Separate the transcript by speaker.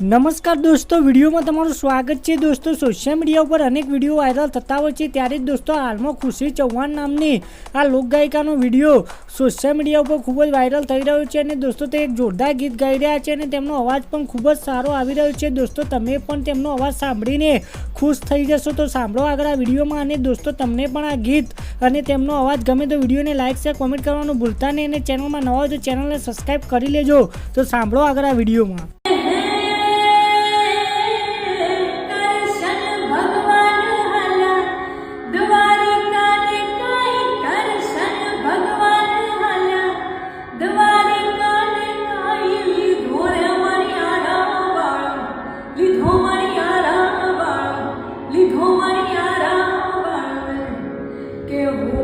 Speaker 1: નમસ્કાર દોસ્તો, વિડીયોમાં તમારું સ્વાગત છે. દોસ્તો સોશિયલ મીડિયા ઉપર અનેક વીડિયો વાયરલ થતા હોય છે. ત્યારે જ દોસ્તો, હાલમાં ખુશી ચૌહાણ નામની આ લોકગાયિકાનો વીડિયો સોશિયલ મીડિયા ઉપર ખૂબ જ વાયરલ થઈ રહ્યો છે અને દોસ્તો, તે એક જોરદાર ગીત ગાઈ રહ્યા છે અને તેમનો અવાજ પણ ખૂબ જ સારો આવી રહ્યો છે. દોસ્તો, તમે પણ તેમનો અવાજ સાંભળીને ખુશ થઈ જશો. તો સાંભળો આગળ આ વિડીયોમાં અને દોસ્તો, તમને પણ આ ગીત અને તેમનો અવાજ ગમે તો વિડીયોને લાઇક શેર કોમેન્ટ કરવાનું ભૂલતા નહીં અને ચેનલમાં નવા હોય તો ચેનલને સબસ્ક્રાઈબ કરી લેજો. તો સાંભળો આગળ આ વિડીયોમાં.
Speaker 2: Eu